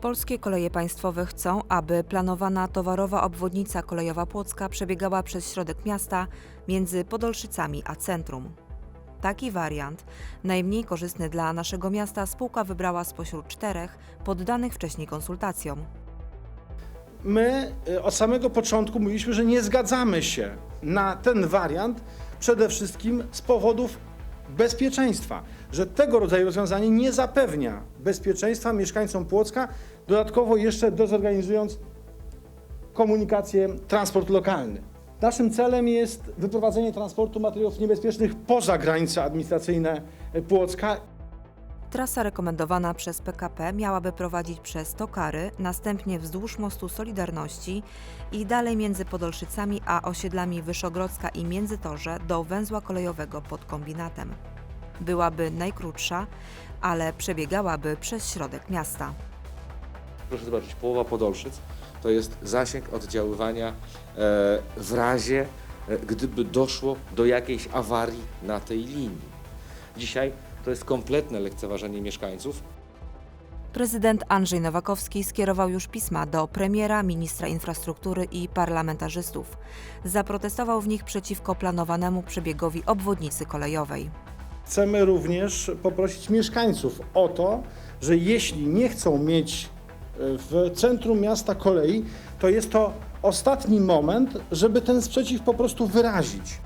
Polskie Koleje Państwowe chcą, aby planowana towarowa obwodnica kolejowa Płocka przebiegała przez środek miasta między Podolszycami a centrum. Taki wariant, najmniej korzystny dla naszego miasta, spółka wybrała spośród czterech poddanych wcześniej konsultacjom. My y, od samego początku mówiliśmy, że nie zgadzamy się na ten wariant przede wszystkim z powodów bezpieczeństwa, że tego rodzaju rozwiązanie nie zapewnia bezpieczeństwa mieszkańcom Płocka, dodatkowo jeszcze dezorganizując komunikację, transport lokalny. Naszym celem jest wyprowadzenie transportu materiałów niebezpiecznych poza granice administracyjne Płocka Trasa rekomendowana przez PKP miałaby prowadzić przez Tokary, następnie wzdłuż mostu Solidarności i dalej między Podolszycami a osiedlami Wyszogrodzka i Międzytorze do węzła kolejowego pod kombinatem. Byłaby najkrótsza, ale przebiegałaby przez środek miasta. Proszę zobaczyć, połowa Podolszyc to jest zasięg oddziaływania e, w razie, e, gdyby doszło do jakiejś awarii na tej linii. Dzisiaj to jest kompletne lekceważenie mieszkańców. Prezydent Andrzej Nowakowski skierował już pisma do premiera, ministra infrastruktury i parlamentarzystów. Zaprotestował w nich przeciwko planowanemu przebiegowi obwodnicy kolejowej. Chcemy również poprosić mieszkańców o to, że jeśli nie chcą mieć w centrum miasta kolei, to jest to ostatni moment, żeby ten sprzeciw po prostu wyrazić.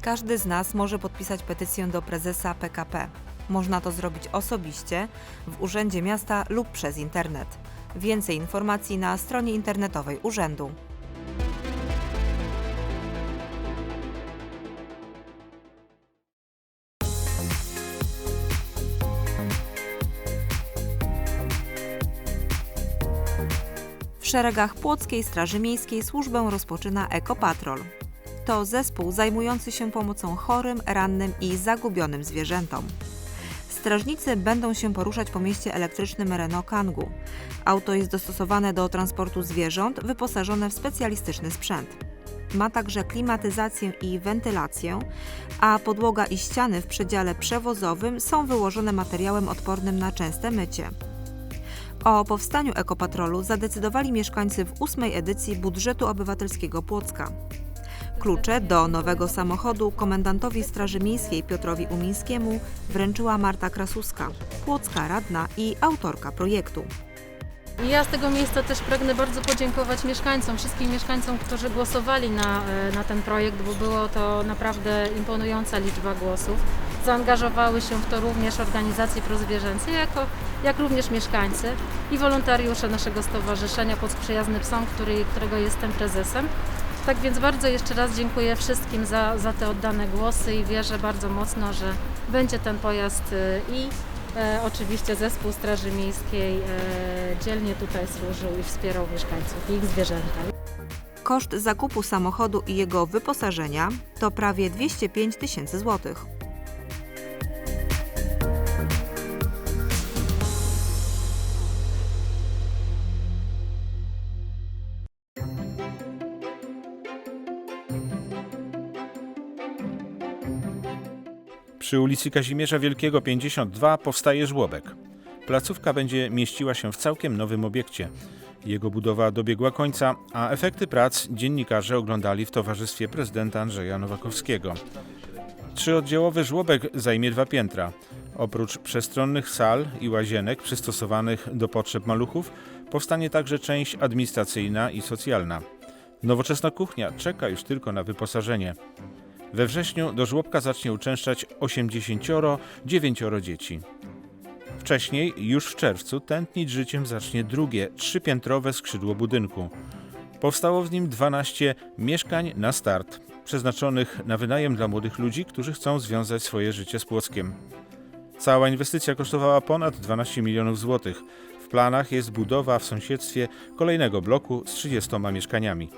Każdy z nas może podpisać petycję do prezesa PKP. Można to zrobić osobiście w Urzędzie Miasta lub przez internet. Więcej informacji na stronie internetowej urzędu. W szeregach Płockiej Straży Miejskiej służbę rozpoczyna Ekopatrol. To zespół zajmujący się pomocą chorym, rannym i zagubionym zwierzętom. Strażnicy będą się poruszać po mieście elektrycznym Renault Kangoo. Auto jest dostosowane do transportu zwierząt, wyposażone w specjalistyczny sprzęt. Ma także klimatyzację i wentylację, a podłoga i ściany w przedziale przewozowym są wyłożone materiałem odpornym na częste mycie. O powstaniu Ekopatrolu zadecydowali mieszkańcy w ósmej edycji budżetu obywatelskiego Płocka. Klucze do nowego samochodu komendantowi Straży Miejskiej Piotrowi Umińskiemu wręczyła Marta Krasuska, płocka radna i autorka projektu. Ja z tego miejsca też pragnę bardzo podziękować mieszkańcom, wszystkim mieszkańcom, którzy głosowali na, e, na ten projekt, bo było to naprawdę imponująca liczba głosów. Zaangażowały się w to również organizacje prozwierzęce, jako, jak również mieszkańcy i wolontariusze naszego stowarzyszenia Pod Przyjazny Psom, który, którego jestem prezesem. Tak więc bardzo jeszcze raz dziękuję wszystkim za, za te oddane głosy i wierzę bardzo mocno, że będzie ten pojazd e, i E, oczywiście zespół Straży Miejskiej e, dzielnie tutaj służył i wspierał mieszkańców i ich zwierzęta. Koszt zakupu samochodu i jego wyposażenia to prawie 205 tysięcy złotych. Przy ulicy Kazimierza Wielkiego 52 powstaje żłobek. Placówka będzie mieściła się w całkiem nowym obiekcie. Jego budowa dobiegła końca, a efekty prac dziennikarze oglądali w towarzystwie prezydenta Andrzeja Nowakowskiego. Trzyoddziałowy żłobek zajmie dwa piętra. Oprócz przestronnych sal i łazienek przystosowanych do potrzeb maluchów, powstanie także część administracyjna i socjalna. Nowoczesna kuchnia czeka już tylko na wyposażenie. We wrześniu do żłobka zacznie uczęszczać 89 dzieci. Wcześniej, już w czerwcu, tętnić życiem zacznie drugie, trzypiętrowe skrzydło budynku. Powstało w nim 12 mieszkań na start, przeznaczonych na wynajem dla młodych ludzi, którzy chcą związać swoje życie z Płockiem. Cała inwestycja kosztowała ponad 12 milionów złotych. W planach jest budowa w sąsiedztwie kolejnego bloku z 30 mieszkaniami.